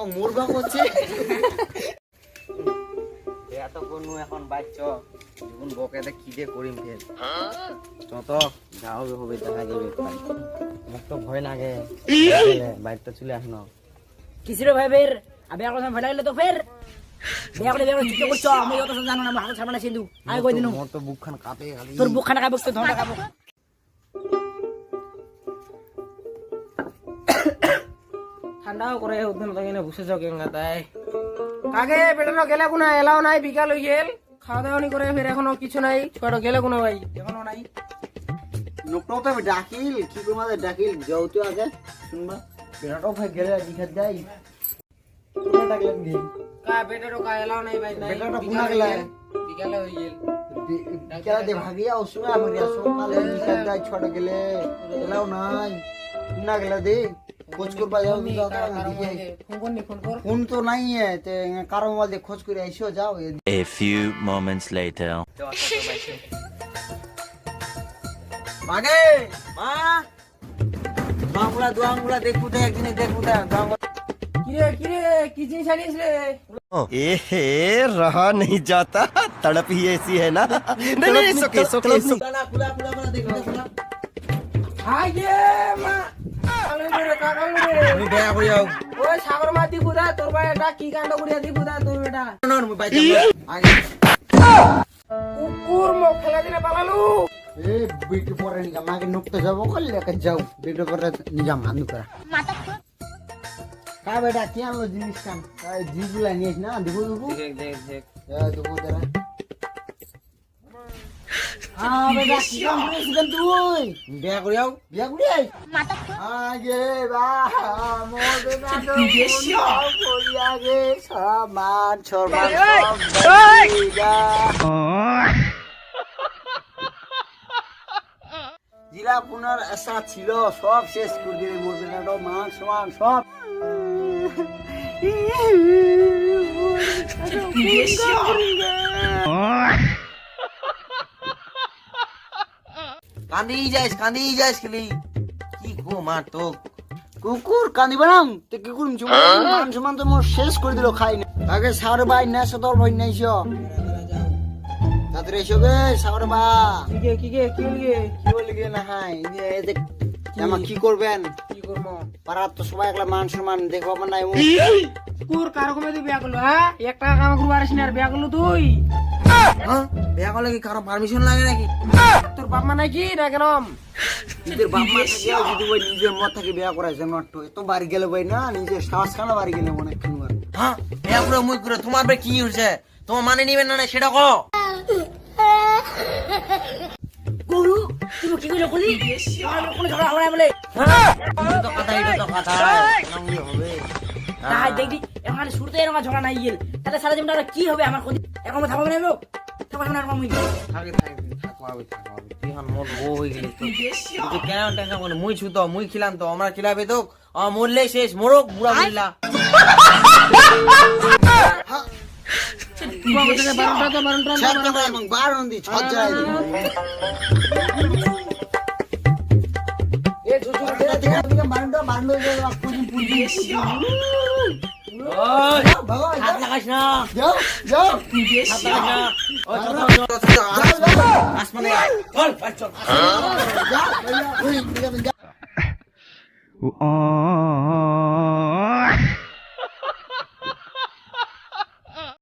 ও মুরগা করছে। এতক্ষণ এখন বাইচ যখন বকেতে খিদে করিম ফের। যত যা হবে হবে দেখা যাবে আমার তো ভয় লাগে। বাইকটা চলে আসনো কিসিরে ভাই বের আবে এখন ভয় লাগলে তো ফের? বিয়া করে বিয়া করে চুপ করছ? আমি অত জানো না আমার ঠান্ডাও করে উদ্যান তাই। কাকে? বেটানো গেলে কোনো এলাও নাই বিকাল হয়ে গেল। খাওয়া দাওয়া নি করে ফের এখনও কিছু নাই। ছোট গেলে কোনো ভাই এখনও নাই। লোকটাও তো ডাকিল কি ডাকিল? যাও তো আগে শুনবা। বেড়াটাও ভাই গেলে যাই। কা কা এলাও নাই ভাই নাই। বেটাটা কোনা গেলা? গেল। বিকালে হয়ে গেল। বিকেলা দে ভাগিয়া সকালে যাই ছোট গেলে। এলাও নাই। না গেলা দে খোঁজ করবা যাও যাও দিকে ফোন কর নি ফোন কর ফোন তো নাই এ, তে কারো মোবাইল দিয়ে খোঁজ করে আইসো যাও এ A few moments later. মাগে মা বাংলা দুয়াংলা দেখু দে একদিনে দেখু দে দুয়াংলা কিরে কিরে কি জিনিস আনিস রে ए रहा नहीं जाता तड़प ही ऐसी है ना नहीं नहीं सोके सोके খুলা খুলা খুলা খুলা দেখু দে খুলা হাই গে মা কালো রে কালো রে আমি বেয়া করি যাও ওই সাগর মা দি বুদা তোর ভাই এটা কি কাণ্ড করিয়া দি বুদা তোর বেটা। না আমি বাইতে আগে। কুকুর মুখ ফেলা দিলে পালালু। এ বিট পরে নিকা মাকে নুকতে যাব করলে কে যাও বিট পরে নিজাম আনু করা কা বেটা কি আনলো জিনিস কাম জিগুলা নিয়েছ না দেখো দেখো দেখ। দেখ দেখ দেখো। সমান সমান সব যা জিরা পুনর আশা ছিল সব শেষ করে দিলে না তো মান সমান সব। কান্দি যাইস কান্দি যাইস খালি। কি গো মার তো কুকুর কান্দি বানাম তে কুকুর মান সমান তো মোর শেষ করে দিল খাই না। আগে সার বাই না সতর ভাই নাইছ। তাদের এসো গে সার বা কি গে কি গে কি গে? কি বলি গে না হাই এই যে জামা কি করবেন? কি করব? পাড়ার তো সবাই একলা মান সমান দেখব আমার নাই কুকুর কার কমে তুই বিয়া করল হ্যাঁ? এক টাকা কাম বিয়া তুই। হ্যাঁ বিয়া করলে কি কারও পারমিশন লাগে নাকি? তোর বাপ মা নাকি না কেন? নিজের বাপ মা যদি ওই নিজের মত থাকে বিয়া বাড়ি গেলে ভাই না নিজের শ্বাস খানা বাড়ি গেলে অনেক হ্যাঁ? বিয়া করে মুই করে তোমার কি হয়েছে তোমার মানে নিবেন না না সেটা কো গরু তুমি কি করে করলি আমার কোনো ঝগড়া হবে না বলে। এটা তো কথা এটা তো কথা। হবে তাই এখন শুরুতে এরকম ঝগড়া নাই গেল। তাহলে সারা জীবনটা কি হবে আমার ক্ষতি এখন থাকব না লোক থাকব না এরকম হইলে। থাকে থাকে থাকো হবে থাকো হবে তুই হন মোর বউ হয়ে গেলি তো তুই কেন টেনশন করে মুই ছুতো মুই খিলাম তো আমরা খিলাবে তো আমার মরলে শেষ মোরক বুড়া এবং বারণ বারণ হাত লাগাস না যাও যাও হাত লাগাস না ও চল আসমানে চল চল যাও ওই Oh